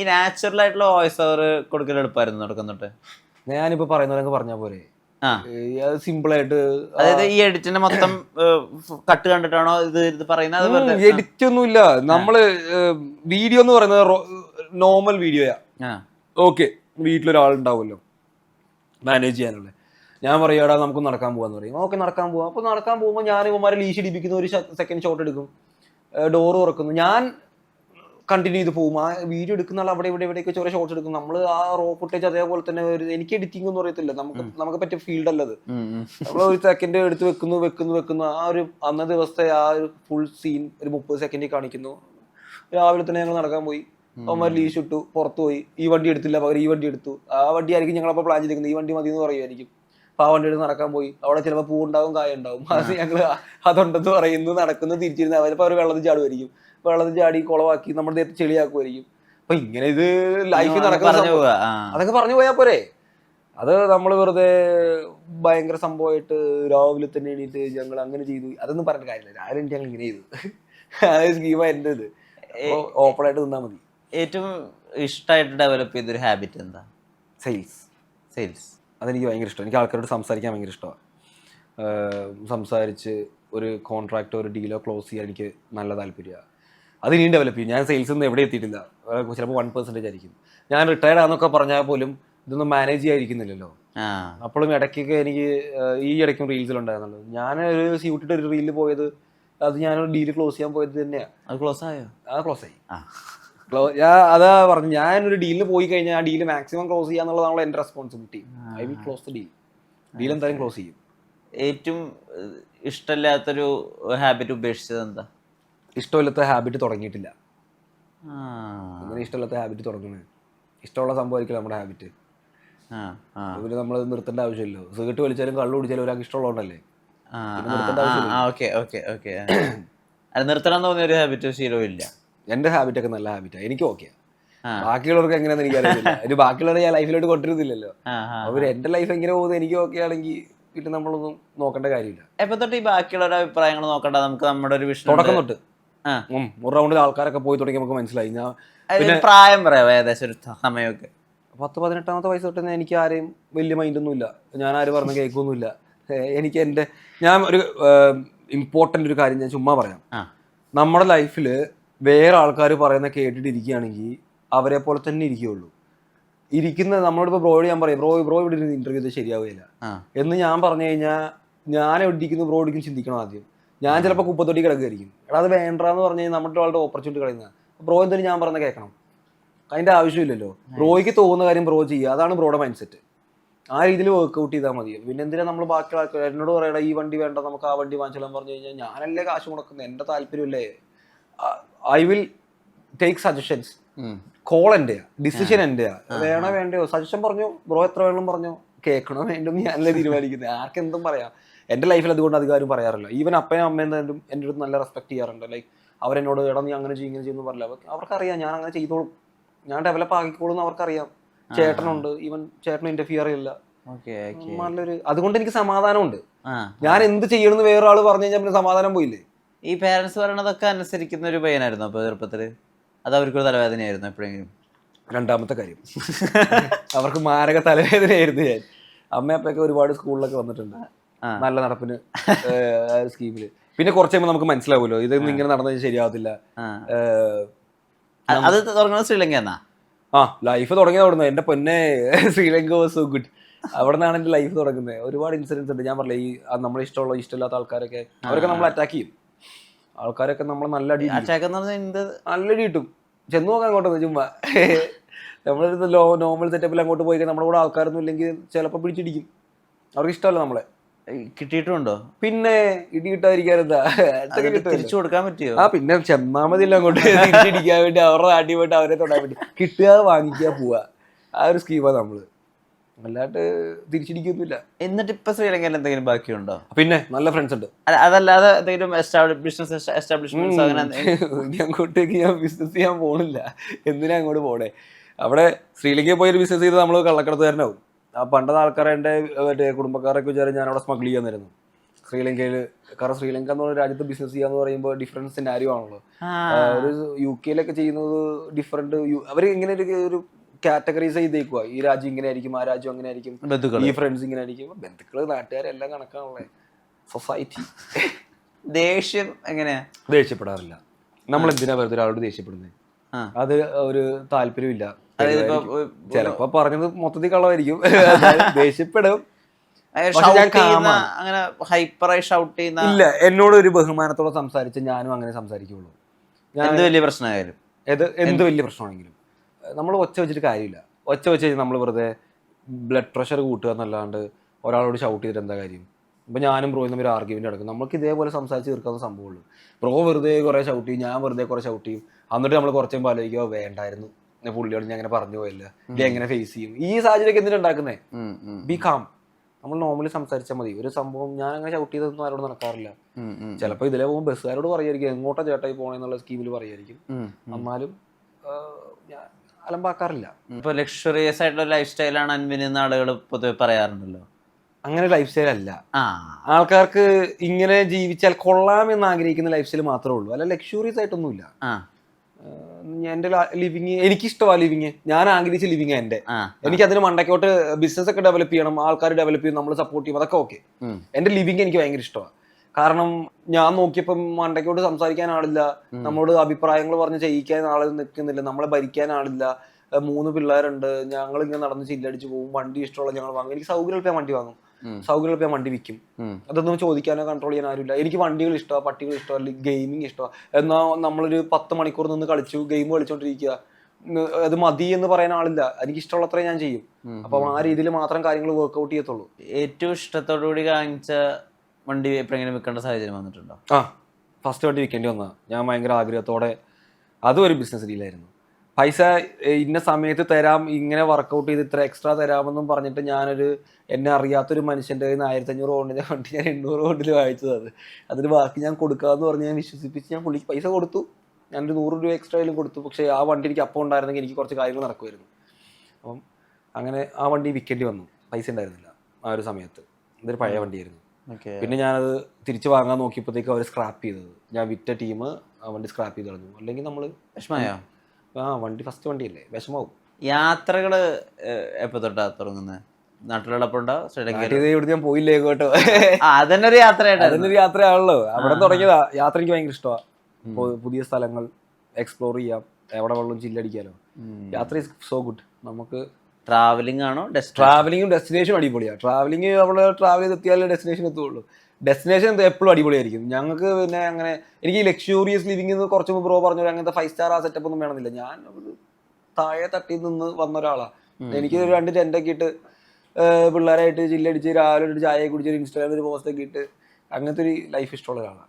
ഈ നാച്ചുറൽ ആയിട്ടുള്ള voice over കൊടുക്കൽ എളുപ്പമായിരുന്നു നടക്കുന്നുണ്ട് ഞാനിപ്പോ പറയുന്നവരൊക്കെ പറഞ്ഞ പോലെ സിമ്പിൾ ആയിട്ട് അതായത് ഈ എഡിറ്റിന്റെ മൊത്തം കട്ട് കണ്ടിട്ടാണോ ഇത് ഇത് പറയുന്നത്? എഡിറ്റ് ഒന്നും എഡിറ്റ് ഒന്നുമില്ല. നമ്മൾ വീഡിയോ എന്ന് പറയുന്നത് നോർമൽ വീഡിയോയാ ഓക്കെ വീട്ടിലൊരാളുണ്ടാവുമല്ലോ. മാനേജ് ചെയ്യാനുള്ള ഞാൻ പറയാടാ നമുക്ക് നടക്കാൻ പോവാന്ന് പറയും. ഓക്കെ നടക്കാൻ പോവാം. അപ്പൊ നടക്കാൻ പോകുമ്പോൾ ഞാൻ ഇവന്മാരെ ലീഷ് ഡിപ്പിക്കുന്ന ഒരു സെക്കൻഡ് ഷോട്ട് എടുക്കും. ഡോറ് തുറക്കുന്നു. ഞാൻ കണ്ടിന്യൂ ചെയ്ത് പോകും ആ വീഡിയോ എടുക്കുന്ന ആൾ അവിടെ ഇവിടെ ഇവിടെയൊക്കെ ചെറിയ ഷോർട്സ് എടുക്കും. നമ്മൾ ആ റോ ഫുട്ടേജ് അതേപോലെ തന്നെ ഒരു എനിക്ക് എഡിറ്റിംഗ് ഒന്നും അറിയത്തില്ല. നമുക്ക് നമുക്ക് പറ്റിയ ഫീൽഡ് അല്ലത്. നമ്മൾ ഒരു സെക്കൻഡ് എടുത്ത് വെക്കുന്നു വെക്കുന്നു വെക്കുന്നു. ആ ഒരു അന്ന ദിവസത്തെ ആ ഒരു ഫുൾ സീൻ ഒരു മുപ്പത് സെക്കൻഡിൽ കാണിക്കുന്നു. രാവിലെ തന്നെ ഞങ്ങൾ നടക്കാൻ പോയി. അവന്മാർ ലീഷ് ഇട്ടു പുറത്തു പോയി. ഈ വണ്ടി എടുത്തില്ല പകരം ഈ വണ്ടി എടുത്തു. ആ വണ്ടി ആയിരിക്കും ഞങ്ങൾ പ്ലാൻ ചെയ്തിരിക്കുന്നത്. ഈ വണ്ടി മതി എന്ന് പറയുമായിരിക്കും. എടുത്ത് നടക്കാൻ പോയി. അവിടെ ചിലപ്പോൾ പൂ ഉണ്ടാവും കായ ഉണ്ടാവും അത് ഞങ്ങൾ അതുണ്ടെന്ന് പറയുന്നു നടക്കുന്നു തിരിച്ചിരുന്ന് അവരിപ്പോൾ അവർ വെള്ളത്തിൽ ചാടുമായിരിക്കും വെള്ളത്തിൽ ചാടി കുളവാക്കി നമ്മുടെ ദേഹത്ത് ചെളിയാക്കുമായിരിക്കും അപ്പൊ ഇങ്ങനെ ഇത് ലൈഫിൽ നടക്കുന്ന. അതൊക്കെ പറഞ്ഞു പോയാൽ പോരെ. അത് നമ്മൾ വെറുതെ ഭയങ്കര സംഭവമായിട്ട് രാവിലെ തന്നെ എണീറ്റ് ഞങ്ങൾ അങ്ങനെ ചെയ്തു. അതൊന്നും പറഞ്ഞിട്ട് കാര്യമില്ല. രാവിലെ ഞങ്ങൾ ഇങ്ങനെ ചെയ്തു. അതായത് സ്കീമ എന്റെ ഇത്. ഓപ്പൺ ആയിട്ട് നിന്നാൽ മതി. ഏറ്റവും ഇഷ്ടമായിട്ട് ഡെവലപ്പ് ചെയ്തൊരു ഹാബിറ്റ് എന്താ? സെയിൽസ് സെയിൽസ് അതെനിക്ക് ഭയങ്കര ഇഷ്ടം. എനിക്ക് ആൾക്കാരോട് സംസാരിക്കാൻ ഭയങ്കര ഇഷ്ടമാണ് സംസാരിച്ച് ഒരു കോൺട്രാക്റ്റോ ഒരു ഡീലോ ക്ലോസ് ചെയ്യാൻ എനിക്ക് നല്ല താല്പര്യമാണ് അത് ഇനിയും ഡെവലപ്പ് ചെയ്യും. ഞാൻ സെയിൽസ് ഒന്നും എവിടെ എത്തിയിട്ടില്ല. ചിലപ്പോൾ വൺ പെർസെന്റേജ് ആയിരിക്കും. ഞാൻ റിട്ടയർഡ് ആണെന്നൊക്കെ പറഞ്ഞാൽ പോലും ഇതൊന്നും മാനേജ് ചെയ്യാതിരിക്കുന്നില്ലല്ലോ. അപ്പോഴും ഇടയ്ക്കൊക്കെ എനിക്ക് ഈ ഇടയ്ക്കും റീൽസിലുണ്ടായിരുന്നുള്ളൂ ഞാൻ ഒരു സ്യൂട്ടിട്ട് ഒരു റീലിൽ പോയത് അത് ഞാനൊരു ഡീൽ ക്ലോസ് ചെയ്യാൻ പോയത് തന്നെയാണ് അത് ക്ലോസ് ആയോ? അത് ക്ലോസ് ആയി. ഞാൻ അതാ പറഞ്ഞു ഒരു ഡീലിന് പോയി കഴിഞ്ഞാൽ ആ ഡീൽ മാക്സിമം ക്ലോസ് ചെയ്യാന്നുള്ളതാണല്ലോ എന്റെ responsibility I will close the deal deal എന്തായാലും ക്ലോസ് ചെയ്യും. ഏറ്റവും ഇഷ്ടമില്ലാത്തൊരു ഹാബിറ്റ് ഉപേക്ഷിച്ചത് എന്താ? ഇഷ്ടമില്ലാത്ത ഹാബിറ്റ് തുടങ്ങിയിട്ടില്ല. അങ്ങനെ ഇഷ്ടമില്ലാത്ത ഹാബിറ്റ് തുടങ്ങണേ ഇഷ്ടമുള്ള സംഭവമായിരിക്കും നമ്മുടെ ഹാബിറ്റ് അതിന് നമ്മൾ നിർത്തേണ്ട ആവശ്യമില്ലല്ലോ. സിഗരറ്റ് വലിച്ചാലും കള്ളു കുടിച്ചാലും ഒരാൾക്ക് ഇഷ്ടമുള്ളതുകൊണ്ടല്ലേ? പിന്നെ നിർത്തേണ്ട ആവശ്യമില്ല. Okay okay okay. അത് നിർത്തണം തോന്നിയ ഒരു ഹാബിറ്റ് ശീലവും ഇല്ല. എന്റെ ഹാബിറ്റൊക്കെ നല്ല ഹാബിറ്റാണ് എനിക്ക് ഓക്കെയാണ്. ബാക്കിയുള്ളവർക്ക് എങ്ങനെയാണെന്ന് എനിക്കറിയില്ല ഒരു ബാക്കിയുള്ളവരെ ഞാൻ ലൈഫിലോട്ട് കൊണ്ടിരുന്നില്ലല്ലോ അവർ എന്റെ ലൈഫ് എങ്ങനെ പോകുന്നത് എനിക്ക് ഓക്കെ ആണെങ്കിൽ പിന്നെ നമ്മളൊന്നും നോക്കേണ്ട കാര്യമില്ല. എപ്പോ തൊട്ട് ഈ ബാക്കിയുള്ളവരുടെ അഭിപ്രായങ്ങൾ നോക്കണ്ട? നമുക്ക് നമ്മുടെ ഒരു വിഷയം തുടക്കം തൊട്ട്. ഒരു റൗണ്ടിൽ ആൾക്കാരൊക്കെ പോയി തുടങ്ങി നമുക്ക് മനസ്സിലായി. ഞാൻ പ്രായം പറയാം ഏകദേശം ഒരു സമയമൊക്കെ. പത്ത് പതിനെട്ടാമത്തെ വയസ്സ് തൊട്ട് എനിക്ക് ആരെയും വലിയ മൈൻഡൊന്നും ഇല്ല. ഞാൻ ആരും പറഞ്ഞ കേൾക്കൊന്നുമില്ല. എനിക്ക് എന്റെ ഞാൻ ഒരു ഇമ്പോർട്ടന്റ് ഒരു കാര്യം ഞാൻ ചുമ്മാ പറയാം. നമ്മുടെ ലൈഫിൽ വേറെ ആൾക്കാർ പറയുന്ന കേട്ടിട്ട് ഇരിക്കുകയാണെങ്കിൽ അവരെ പോലെ തന്നെ ഇരിക്കുകയുള്ളൂ. ഇരിക്കുന്ന നമ്മളോട് ബ്രോയോട് ഞാൻ പറയും ബ്രോ ബ്രോ ഇവിടെ ഇന്റർവ്യൂ ചെയ്ത് ശരിയാവില്ല എന്ന് ഞാൻ പറഞ്ഞു കഴിഞ്ഞാൽ ഞാൻ എവിടെ ഇരിക്കുന്നു ബ്രോ ഇടിക്കും ചിന്തിക്കണം ആദ്യം. ഞാൻ ചിലപ്പോൾ കുപ്പത്തൊട്ടി കിടക്കുകയായിരിക്കും എടാ അത് വേണ്ടെന്ന് പറഞ്ഞു കഴിഞ്ഞാൽ നമ്മുടെ ആളുടെ ഓപ്പർച്യൂണിറ്റി കളയുന്നത് ബ്രോ എന്തായാലും ഞാൻ പറഞ്ഞ കേൾക്കണം. അതിന്റെ ആവശ്യമില്ലല്ലോ. ബ്രോയ്ക്ക് തോന്നുന്ന കാര്യം ബ്രോ ചെയ്യുക. അതാണ് ബ്രോയുടെ മൈൻഡ് സെറ്റ് ആ രീതിയിൽ വർക്ക്ഔട്ട് ചെയ്താൽ മതി. പിന്നെ എന്തിനാ നമ്മൾ ബാക്കി ആൾക്കാർ എന്നോട് പറയണ ഈ വണ്ടി വേണ്ട നമുക്ക് ആ വണ്ടി വാങ്ങിച്ചാലും പറഞ്ഞു കഴിഞ്ഞാൽ ഞാനല്ലേ കാശ് മുടക്കുന്നത്? എന്റെ താല്പര്യമല്ലേ I will take suggestions. Call എന്റെയാ decision എന്റെയാ വേണോ വേണ്ടയോ? സജഷൻ പറഞ്ഞു? ബ്രോ എത്ര വേണം പറഞ്ഞു? കേൾക്കണോ വേണ്ടോ ഞാനല്ലേ തീരുമാനിക്കുന്നത് ആർക്കെന്തും പറയാം. എന്റെ ലൈഫിൽ അതുകൊണ്ട് അധികാരം പറയാറില്ല. ഈവൻ അപ്പനും അമ്മയും എന്തായാലും എന്റെ അടുത്ത് നല്ല റെസ്പെക്ട് ചെയ്യാറുണ്ട്. ലൈക്ക് അവരെന്നോട് എടാ നീ അങ്ങനെ ചെയ്യും ഇങ്ങനെ ചെയ്യുന്നു പറയില്ല അവർക്ക് അവർക്കറിയാം ഞാൻ അങ്ങനെ ചെയ്തോളും. ഞാൻ ഡെവലപ്പ് ആക്കിക്കോളും എന്ന് അവർക്കറിയാം. ചേട്ടനുണ്ട്. ഈവൻ ചേട്ടനും ഇന്റർഫിയർ ചെയ്യില്ല. നല്ലൊരു അതുകൊണ്ട് എനിക്ക് സമാധാനമുണ്ട്. ഞാൻ എന്ത് ചെയ്യണമെന്ന് വേറൊരാൾ പറഞ്ഞു കഴിഞ്ഞാൽ പിന്നെ സമാധാനം പോയില്ലേ? ഈ പേരൻസ് പറയണതൊക്കെ അനുസരിക്കുന്ന ഒരു പയ്യനായിരുന്നു അപ്പൊ ചെറുപ്പത്തിൽ അത് അവർക്കൊരു തലവേദനയായിരുന്നു എപ്പോഴെങ്കിലും. രണ്ടാമത്തെ കാര്യം. അവർക്ക് മാരക തലവേദനയായിരുന്നു ഞാൻ. അമ്മയപ്പൊക്കെ ഒരുപാട് സ്കൂളിലൊക്കെ വന്നിട്ടുണ്ട്. നല്ല നടപ്പിന് സ്കീമിൽ. പിന്നെ കുറച്ച് കഴിയുമ്പോൾ നമുക്ക് മനസ്സിലാവുമല്ലോ. ഇതൊന്നും ഇങ്ങനെ നടന്നത് ശരിയാവത്തില്ല. അത് തുടങ്ങുന്നത് ശ്രീലങ്ക എന്നാ? ആ ലൈഫ് തുടങ്ങിയത് അവിടുന്ന് എന്റെ പൊന്നെ ശ്രീലങ്ക വാസ് സോ ഗുഡ് അവിടെ നിന്നാണ് എന്റെ ലൈഫ് തുടങ്ങുന്നത്. ഒരുപാട് ഇൻസിഡൻസ് ഉണ്ട്. ഞാൻ പറഞ്ഞില്ല ഈ നമ്മളെ ഇഷ്ടമുള്ള ഇഷ്ടമില്ലാത്ത ആൾക്കാരൊക്കെ അവരൊക്കെ നമ്മൾ അറ്റാക്ക് ചെയ്യും. ആൾക്കാരൊക്കെ നമ്മൾ നല്ല അടി നല്ല അടി കിട്ടും. ചെന്ന് നോക്കാൻ അങ്ങോട്ട് ചുമ്മാ. നമ്മളൊരു ലോ നോർമൽ സെറ്റപ്പിൽ അങ്ങോട്ട് പോയി നമ്മുടെ കൂടെ ആൾക്കാരൊന്നും ഇല്ലെങ്കിൽ ചിലപ്പോൾ പിടിച്ചിടിക്കും. അവർക്ക് ഇഷ്ടമല്ല നമ്മളെ. കിട്ടിയിട്ടുണ്ടോ? പിന്നെ ഇടി കിട്ടാതിരിക്കാനെന്താ തിരിച്ചു കൊടുക്കാൻ പറ്റിയോ? ആ പിന്നെ ചെന്നാമതില്ല അങ്ങോട്ട്. തിരിച്ചടിക്കാൻ വേണ്ടി അവരുടെ അടി പോയിട്ട് അവരെ തൊടാൻ വേണ്ടി. കിട്ടുക വാങ്ങിക്കുക പോവുക. ആ ഒരു സ്കീമാണ് നമ്മൾ. അല്ലാണ്ട് തിരിച്ചിരിക്കൊന്നുമില്ല. എന്നിട്ട് ഇപ്പൊ ശ്രീലങ്കയിൽ എന്തെങ്കിലും ബാക്കിയുണ്ടോ? പിന്നെ നല്ല ഫ്രണ്ട്സ് ഉണ്ട്. അതല്ലാതെ എന്തെങ്കിലും ബിസിനസ് എസ്റ്റാബ്ലിഷ്മെന്റ്സ് അങ്ങനെ അങ്ങോട്ടേക്ക് ഞാൻ ബിസിനസ് ചെയ്യാൻ പോണില്ല. എന്തിനാ അങ്ങോട്ട് പോണേ? അവിടെ ശ്രീലങ്കയിൽ പോയി ഒരു ബിസിനസ് ചെയ്ത് നമ്മൾ കള്ളക്കടത്തുകാരനാവും. ആ പണ്ടത്തെ ആൾക്കാരെ എന്റെ മറ്റേ കുടുംബക്കാരൊക്കെ വിചാരം ഞാൻ അവിടെ സ്മഗിൾ ചെയ്യാൻ തരുന്നു ശ്രീലങ്കയിൽ കാരണം ശ്രീലങ്ക എന്ന് പറയുന്ന രാജ്യത്ത് ബിസിനസ് ചെയ്യാന്ന് പറയുമ്പോൾ ഡിഫറൻസ് സിനാരിയോ ആണല്ലോ. ഒരു യു കെയിലൊക്കെ ചെയ്യുന്നത് ഡിഫറെന്റ് അവർ ഇങ്ങനെ ഒരു കാറ്റഗറീസ് ചെയ്തേക്കുക ഈ രാജ്യം ഇങ്ങനെ ആയിരിക്കും ആ രാജ്യം അങ്ങനെ ആയിരിക്കും ബന്ധുക്കൾ ഈ ഫ്രണ്ട്സ് ഇങ്ങനെ ആയിരിക്കും ബന്ധുക്കൾ നാട്ടുകാരെല്ലാം കണക്കാണല്ലേ? സൊസൈറ്റി ദേഷ്യം എങ്ങനെയാ? ദേഷ്യപ്പെടാറില്ല. നമ്മൾ എന്തിനാ വെറുതെ ഒരാളോട് ദേഷ്യപ്പെടുന്നത്? ആ. അത് ഒരു താല്പര്യമില്ല ചിലപ്പോ പറഞ്ഞത് മൊത്തത്തിൽ കളവായിരിക്കും അതായത് ദേഷ്യപ്പെടും അങ്ങനെ ഹൈപ്പറായി ഷൗട്ട് ചെയ്യുന്ന ഇല്ല എന്നോട് ഒരു ബഹുമാനത്തോടെ സംസാരിച്ച് ഞാനും അങ്ങനെ സംസാരിക്കുള്ളൂ. എന്ത് വലിയ പ്രശ്നമായാലും. എന്ത് വലിയ പ്രശ്നമാണെങ്കിലും. നമ്മൾ ഒച്ച വെച്ചിട്ട് കാര്യമില്ല. ഒച്ച വെച്ച് കഴിഞ്ഞാൽ നമ്മൾ വെറുതെ ബ്ലഡ് പ്രഷർ കൂട്ടുക എന്നല്ലാണ്ട് ഒരാളോട് ഷൗട്ട് ചെയ്തിട്ട് എന്താ കാര്യം? ഇപ്പം ഞാനും ബ്രോയും തമ്മിൽ ആർഗ്യുമെന്റ് നടക്കും. നമുക്ക് ഇതേപോലെ സംസാരിച്ച് തീർക്കാവുന്ന സംഭവമുള്ളൂ. ബ്രോ വെറുതെ കുറേ ഷൗട്ട് ചെയ്യും ഞാൻ വെറുതെ കുറേ ഷൗട്ട് ചെയ്യും. എന്നിട്ട് നമ്മൾ കുറച്ച് ആലോചിക്കുക വേണ്ടായിരുന്നു. ഞാൻ പുള്ളിയോട് ഞാൻ അങ്ങനെ പറഞ്ഞു പോയല്ല. ഇത് എങ്ങനെ ഫേസ് ചെയ്യും? ഈ സാഹചര്യം എന്തിനാ ഉണ്ടാക്കുന്നത് ബി കാം നമ്മൾ നോർമലി സംസാരിച്ചാൽ മതി. ഒരു സംഭവം ഞാൻ അങ്ങനെ ഷൗട്ട് ചെയ്തതൊന്നും ആരോട് നടക്കാറില്ല. ചിലപ്പോൾ ഇതിലെ പോകുമ്പോൾ ബസ്സുകാരോട് പറയായിരിക്കും എങ്ങോട്ടാ ചേട്ടായി പോകണമെന്നുള്ള സ്കീമിൽ പറയായിരിക്കും. ഉം. എന്നാലും അലമ്പാക്കാറില്ല. ഇപ്പൊ ലക്ഷറിയസ് ആയിട്ടുള്ള ലൈഫ് സ്റ്റൈലാണ് അൻവിൻ എന്ന് ആളുകൾ പൊതുവെ പറയാറുണ്ടല്ലോ. അങ്ങനെ ലൈഫ് സ്റ്റൈൽ അല്ല. ആൾക്കാർക്ക് ഇങ്ങനെ ജീവിച്ചാൽ കൊള്ളാം എന്ന് ആഗ്രഹിക്കുന്ന ലൈഫ് സ്റ്റൈൽ മാത്രമേ ഉള്ളൂ. അല്ല ലക്ഷറിയസ് ആയിട്ടൊന്നുമില്ല. എന്റെ ലിവിങ് എനിക്കിഷ്ടമാണ് ലിവിങ് ഞാൻ ആഗ്രഹിച്ച ലിവിങ് എന്റെ എനിക്ക് അതിന് മണ്ടക്കോട്ട് ബിസിനസ് ഒക്കെ ഡെവലപ്പ് ചെയ്യണം ആൾക്കാർ ഡെവലപ്പ് ചെയ്യും നമ്മൾ സപ്പോർട്ട് ചെയ്യും അതൊക്കെ ഓക്കെ എന്റെ ലിവിങ് എനിക്ക് ഭയങ്കര ഇഷ്ടമാണ് കാരണം ഞാൻ നോക്കിയപ്പം മണ്ടയ്ക്കോട് സംസാരിക്കാൻ ആളില്ല. നമ്മളോട് അഭിപ്രായങ്ങൾ പറഞ്ഞ് ചെയ്യിക്കാൻ ആൾ നിൽക്കുന്നില്ല നമ്മളെ ഭരിക്കാൻ ആളില്ല. മൂന്ന് പിള്ളേരുണ്ട്. ഞങ്ങൾ ഇങ്ങനെ നടന്ന് ചില്ലടിച്ച് പോകും വണ്ടി ഇഷ്ടമുള്ള ഞങ്ങൾ വാങ്ങും. എനിക്ക് സൗകര്യം ഞാൻ വണ്ടി വാങ്ങും. സൗകര്യം ഞാൻ വണ്ടി വിൽക്കും. അതൊന്നും ചോദിക്കാനോ കൺട്രോൾ ചെയ്യാൻ ആരുമില്ല. എനിക്ക് വണ്ടികൾ ഇഷ്ടമാണ് പട്ടികൾ ഇഷ്ടമാണ് അല്ലെങ്കിൽ ഗെയിമിങ് ഇഷ്ടമാണ് എന്നാൽ നമ്മളൊരു പത്ത് മണിക്കൂർ നിന്ന് കളിച്ചു ഗെയിം കളിച്ചോണ്ടിരിക്കുക. അത് മതി എന്ന് പറയാൻ ആളില്ല. എനിക്ക് ഇഷ്ടമുള്ളത്രേ ഞാൻ ചെയ്യും. അപ്പം ആ രീതിയിൽ മാത്രം കാര്യങ്ങൾ വർക്ക്ഔട്ട് ചെയ്യത്തുള്ളൂ. ഏറ്റവും ഇഷ്ടത്തോടു കൂടി കാണിച്ച വണ്ടി എപ്പോഴെങ്കിലും വിൽക്കേണ്ട സാഹചര്യം വന്നിട്ടുണ്ടോ? ആ ഫസ്റ്റ് വണ്ടി വിൽക്കേണ്ടി വന്നതാണ് ഞാൻ ഭയങ്കര ആഗ്രഹത്തോടെ അതും ഒരു ബിസിനസ് ഡീലായിരുന്നു പൈസ ഇന്ന സമയത്ത് തരാം ഇങ്ങനെ വർക്കൗട്ട് ചെയ്ത് ഇത്ര എക്സ്ട്രാ തരാമെന്നും പറഞ്ഞിട്ട് ഞാനൊരു എന്നെ അറിയാത്തൊരു മനുഷ്യന്റെ കയ്യിൽ നിന്ന് ആയിരത്തി അഞ്ഞൂറ് കൊണ്ടിന്റെ വണ്ടി ഞാൻ എണ്ണൂറ് കൊണ്ടിൽ വായിച്ചത് അത്. അതിന് ബാക്കി ഞാൻ കൊടുക്കാമെന്ന് പറഞ്ഞ് ഞാൻ വിശ്വസിപ്പിച്ച് ഞാൻ പുള്ളിക്ക് പൈസ കൊടുത്തു. ഞാനൊരു നൂറ് രൂപ എക്സ്ട്രാ ആയാലും കൊടുത്തു. പക്ഷേ ആ വണ്ടി എനിക്ക് അപ്പം ഉണ്ടായിരുന്നെങ്കിൽ എനിക്ക് കുറച്ച് കാര്യങ്ങൾ നടക്കുമായിരുന്നു. അപ്പം അങ്ങനെ ആ വണ്ടി വിൽക്കേണ്ടി വന്നു. പൈസ ഉണ്ടായിരുന്നില്ല ആ ഒരു സമയത്ത്. ഇതൊരു പഴയ വണ്ടിയായിരുന്നു. പിന്നെ ഞാനത് തിരിച്ചു വാങ്ങാൻ നോക്കിയപ്പോഴത്തേക്ക് അവർ സ്ക്രാപ്പ് ചെയ്തത്. ഞാൻ വിറ്റ ടീം ആ വണ്ടി സ്ക്രാപ്പ് ചെയ്ത് കളഞ്ഞു. അല്ലെങ്കിൽ നമ്മൾ വിഷമയോ ആ വണ്ടി ഫസ്റ്റ് വണ്ടിയല്ലേ? വിഷമാവും. യാത്രകൾ ഏഹ്, എപ്പോ തൊട്ടാ തുടങ്ങുന്നത് നാട്ടിലുള്ളപ്പോണ്ടോ? ഇവിടെ ഞാൻ പോയില്ലേ കേട്ടോ അതന്നെ ഒരു യാത്രയായിട്ടായിരുന്നു. അതിനൊരു യാത്രയാണല്ലോ. അവിടെ തുടങ്ങിയതാ. യാത്ര എനിക്ക് ഭയങ്കര ഇഷ്ടമാണ് പുതിയ സ്ഥലങ്ങൾ എക്സ്പ്ലോർ ചെയ്യാം. എവിടെ വെള്ളം ചില്ലടിക്കാലോ യാത്ര ഇസ് സോ ഗുഡ് നമുക്ക് ട്രാവലിംഗ് ആണോ? ട്രാവലിംഗും ഡെസ്റ്റിനേഷനും അടിപൊളിയാണ് ട്രാവലിംഗ് നമ്മൾ ട്രാവൽ ചെയ്ത് എത്തിയാലേ ഡെസ്റ്റിനേഷൻ എത്തുള്ളൂ. ഡെസ്റ്റിനേഷൻ എന്താ എപ്പോഴും അടിപൊളിയായിരിക്കും. ഞങ്ങൾക്ക് പിന്നെ അങ്ങനെ എനിക്ക് ലക്ഷൂറിയസ് ലിവിംഗ് എന്ന് കുറച്ച് മുമ്പ് ബ്രോ പറഞ്ഞു അങ്ങനത്തെ ഫൈവ് സ്റ്റാർ ആ സെറ്റപ്പ് ഒന്നും വേണമെന്നില്ല. ഞാൻ ഒരു താഴെ തട്ടി നിന്ന് വന്ന ഒരാളാണ് എനിക്ക് ഒരു രണ്ട് ടെന്റൊക്കെ ഇട്ട് പിള്ളേരായിട്ട് ചില്ലടിച്ച് രാവിലെ ഒരു ചായ കുടിച്ച് ഒരു ഇൻസ്റ്റാഗ്രാമിൽ ഒരു പോസ്റ്റൊക്കെ ഇട്ട് അങ്ങനത്തെ ഒരു ലൈഫ് ഇഷ്ടമുള്ള ഒരാളാണ്